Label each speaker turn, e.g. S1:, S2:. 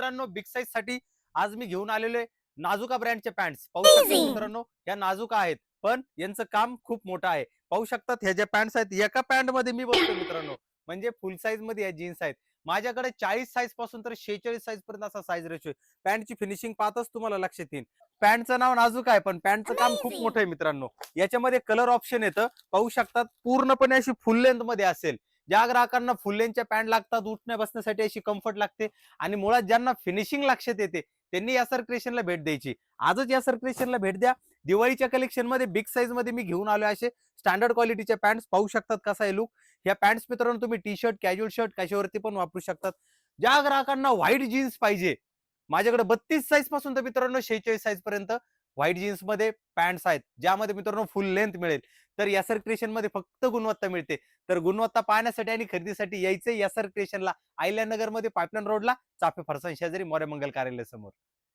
S1: मित्रांनो बिग साईजसाठी आज मी घेऊन आलेलो नाजुका ब्रँडचे पॅन्ट्स पाहू शकता मित्रांनो या नाजुका आहेत. पण यांचं काम खूप मोठं आहे. पाहू शकतात ह्या ज्या पॅन्ट्स आहेत एका पॅन्टमध्ये मी बसतो मित्रांनो. म्हणजे फुल साईजमध्ये या जीन्स आहेत. माझ्याकडे चाळीस साईजपासून तर शेहेचाळीस साईज पर्यंत असा साईज रेशो पॅन्टची फिनिशिंग पाहताच तुम्हाला लक्षात येईल. पॅन्टचं नाव नाजूक आहे पण पॅन्टचं काम खूप. मोठं आहे मित्रांनो. याच्यामध्ये कलर ऑप्शन येतं. पाहू शकतात पूर्णपणे अशी फुल लेंथमध्ये असेल. ज्या ग्राहकांना फुल पॅन्ट लागतात उठण्या बसण्यासाठी अशी कम्फर्ट लागते आणि मुळात ज्यांना फिनिशिंग लक्षात येते त्यांनी या सर्क्रेशनला भेट द्यायची. आजच या सर्क्रेशनला भेट द्या. दिवाळीच्या कलेक्शनमध्ये बिग साईजमध्ये मी घेऊन आलो असे. स्टँडर्ड क्वालिटीचे पॅन्ट्स पाहू शकतात कसा आहे लुक या पॅन्ट्स मित्रांनो तुम्ही टी शर्ट कॅज्युअल शर्ट कशावरती पण वापरू शकतात. ज्या ग्राहकांना व्हाईट जीन्स पाहिजे. माझ्याकडे बत्तीस साईजपासून तर मित्रांनो शेहेचाळीस साईज पर्यंत व्हाईट जीन्समध्ये पॅन्ट्स आहेत. ज्यामध्ये मित्रांनो फुल लेंथ मिळेल. तर यासर क्रिएशनमध्ये फक्त गुणवत्ता मिळते. तर गुणवत्ता पाहण्यासाठी आणि खरेदीसाठी यायचं यासर क्रिएशनला आयलँडमध्ये पाईपलाईन रोडला चाफे फरसान शेजारी मोरे मंगल कार्यालय समोर